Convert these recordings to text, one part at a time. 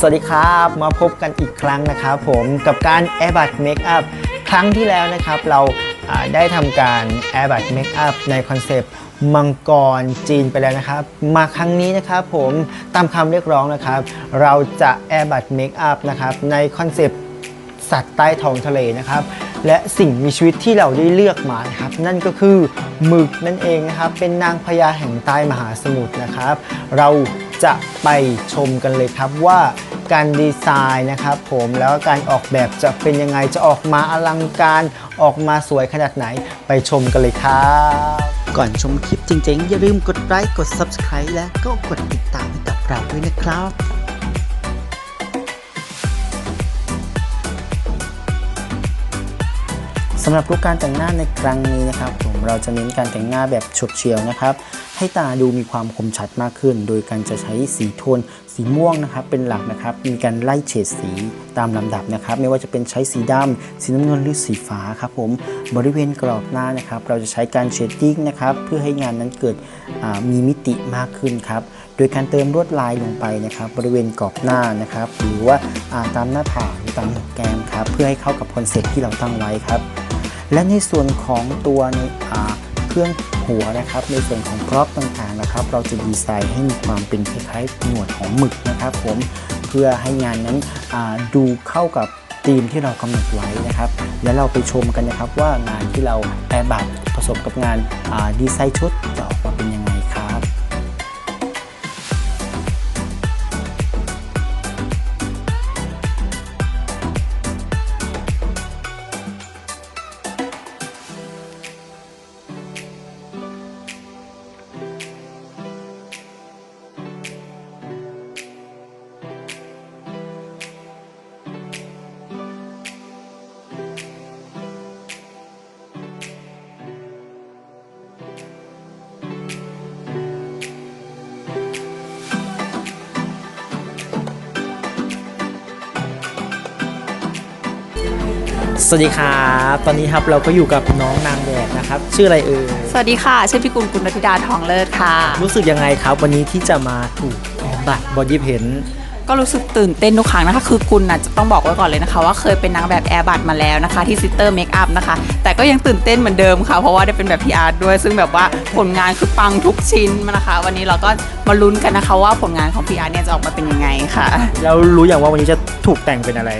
สวัสดีครับมาพบกันอีกครั้งนะครับผมกับการ a i r b u d Makeup ครั้งที่แล้วนะครับเราได้ทำการ a i r b u d Makeup ในคอนเซปต์มังกรจีนไปแล้วนะครับ มาครั้งนี้นะครับผมตามคำเรียกร้องนะครับ เราจะ a i r b u d Makeup นะครับในคอนเซปต์สัตว์ใต้ท้องทะเลนะครับ และสิ่งมีชีวิตที่เราได้เลือกมานะครับ นั่นก็คือหมึกนั่นเองนะครับ เป็นนางพญาแห่งใต้มหาสมุทรนะครับ เรา จะไปชมกันเลยครับว่าการดีไซน์นะครับผมแล้วก็การออกแบบจะเป็นยังไงจะออกมาอลังการออกมาสวยขนาดไหนไปชมกันเลยครับก่อนชมคลิปจริงๆ อย่าลืมกดไลค์กด Subscribe และก็กดติดตามให้กับเราด้วยนะครับำหรับลุคการแต่งหน้าในครั้งนี้นะครับผมเราจะเน้นการแต่งหน้าแบบฉดเฉียวนะครับ ให้ตาดูมีความคมชัดมากขึ้น โดยการจะใช้สีโทน สีม่วงนะครับ เป็นหลักนะครับ มีการไล่เฉดสีตามลำดับนะครับ ไม่ว่าจะเป็นใช้สีดำสีน้ำเงินหรือสีฟ้าครับผมบริเวณกรอบหน้านะครับ เราจะใช้การเชดดิ้งนะครับเพื่อให้งานนั้นเกิดมีมิติมากขึ้นครับโดยการเติมลวดลายลงไปนะครับบริเวณกรอบหน้านะครับ หรือว่าตามหน้าผากตามแก้มครับเพื่อให้เข้ากับคอนเซ็ปต์ที่เราตั้งไว้ครับ และในส่วนของตัวในเครื่องหัวนะครับ ในส่วนของพร็อพต่างๆนะครับ เราจะดีไซน์ให้มีความเป็นคล้ายๆหนวดของหมึกนะครับผมเพื่อให้งานนั้นดูเข้ากับธีมที่เรากำหนดไว้นะครับ แล้วเราไปชมกันนะครับว่างานที่เราแอบบัตผสมกับงานดีไซน์ชุดจะออกมาเป็นยังไง สวัสดีครับตอนนี้ครับเราก็อยู่กับน้องนางแบบนะครับ ชื่ออะไรเอ่ยสวัสดีค่ะ ชื่อพี่กุลกุลนธิดาทองเลิศค่ะ รู้สึกยังไงครับ วันนี้ที่จะมาถูกแอบบัตบอดี้เพนก็รู้สึกตื่นเต้นทุกครั้งนะคะ คือกุลน่ะจะต้องบอกไว้ก่อนเลยนะคะ ว่าเคยเป็นนางแบบแอร์บัตมาแล้วนะคะที่ซิสเตอร์เมคอัพนะคะ แต่ก็ยังตื่นเต้นเหมือนเดิมค่ะ เพราะว่าได้เป็นแบบพีอาร์ด้วย ซึ่งแบบว่าผลงานคือปังทุกชิ้นนะคะ วันนี้เราก็มาลุ้นกันนะคะว่าผลงานของพีอาร์เนี่ยจะออกมาเป็นยังไงค่ะ แล้วรู้อย่างว่าวันนี้จะถูกแต่งเป็นอะไร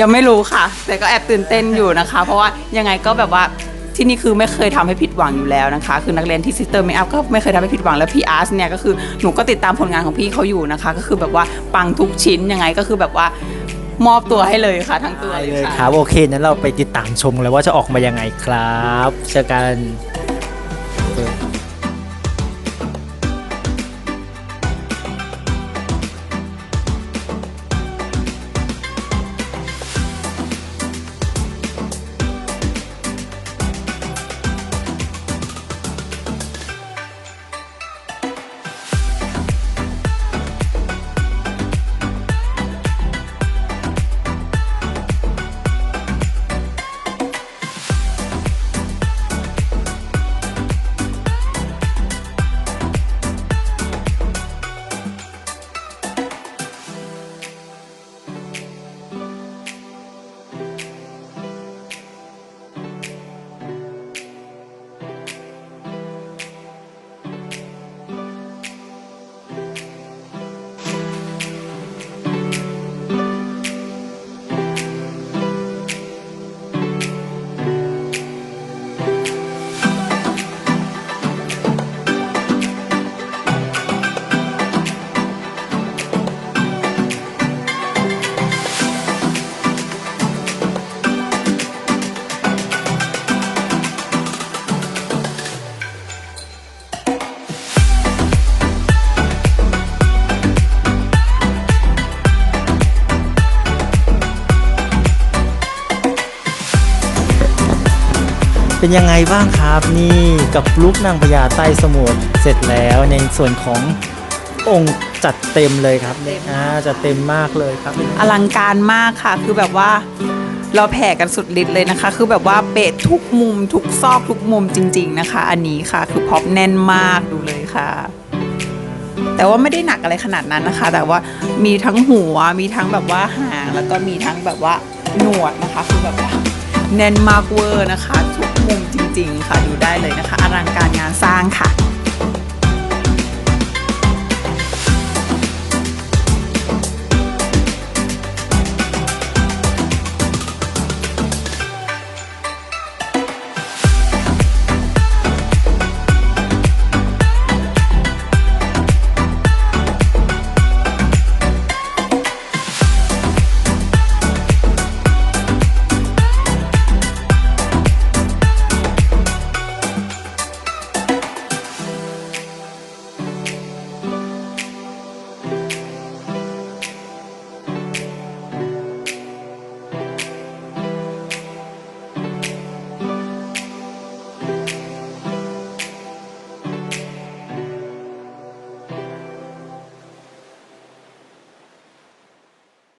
ยังไม่รู้ค่ะ แต่ก็แอบตื่นเต้นอยู่นะคะ เพราะว่ายังไงก็แบบว่าที่นี่คือไม่เคยทำให้ผิดหวังอยู่แล้วนะคะ คือนักเรียนที่ซิสเตอร์เมคอัพก็ไม่เคยทำให้ผิดหวังแล้วพี่อาร์ตเนี่ยก็คือหนูก็ติดตามผลงานของพี่เขาอยู่นะคะ ก็คือแบบว่าปังทุกชิ้นยังไงก็คือแบบว่ามอบตัวให้เลยค่ะทั้งตัวเลยค่ะรับโอเคนั้นเราไปติดตามชมเลยว่าจะออกมายังไงครับเจอกัน เป็นยังไงบ้างครับนี่กับลุกนางพญาใต้สมุทรเสร็จแล้วในส่วนขององค์จัดเต็มเลยครับอ่าจัดเต็มมากเลยครับ อลังการมากค่ะคือแบบว่าเราแผ่กันสุดฤทธิ์เลยนะคะ คือแบบว่าเปะทุกมุม ทุกซอกทุกมุมจริง ๆนะคะ อันนี้ค่ะคือพ็อปแน่นมากดูเลยค่ะ แต่ว่าไม่ได้หนักอะไรขนาดนั้นนะคะ แต่ว่ามีทั้งหัวมีทั้งแบบว่าหางแล้วก็มีทั้งแบบว่าหนวดนะคะ คือแบบว่าแน่นมากเวอร์นะคะทุก ริง ๆ ค่ะดูได้เลยนะคะอลังการงานสร้างค่ะ